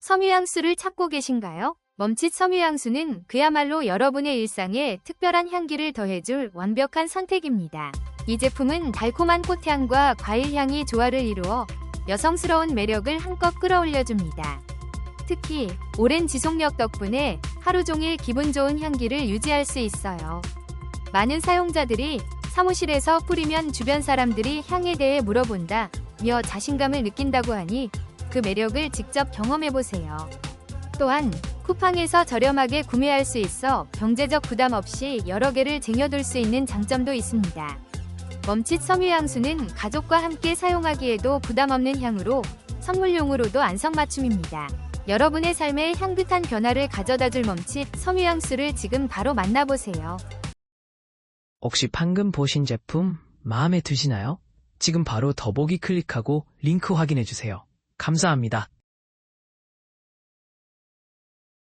섬유향수를 찾고 계신가요? 멈칫 섬유향수는 그야말로 여러분의 일상에 특별한 향기를 더해줄 완벽한 선택입니다. 이 제품은 달콤한 꽃향과 과일향이 조화를 이루어 여성스러운 매력을 한껏 끌어올려줍니다. 특히 오랜 지속력 덕분에 하루 종일 기분 좋은 향기를 유지할 수 있어요. 많은 사용자들이 사무실에서 뿌리면 주변 사람들이 향에 대해 물어본다, 며 자신감을 느낀다고 하니 그 매력을 직접 경험해보세요. 또한 쿠팡에서 저렴하게 구매할 수 있어 경제적 부담 없이 여러 개를 쟁여둘 수 있는 장점도 있습니다. 멈칫 섬유향수는 가족과 함께 사용하기에도 부담 없는 향으로 선물용으로도 안성맞춤입니다. 여러분의 삶에 향긋한 변화를 가져다줄 멈칫 섬유향수를 지금 바로 만나보세요. 혹시 방금 보신 제품 마음에 드시나요? 지금 바로 더보기 클릭하고 링크 확인해주세요. 감사합니다.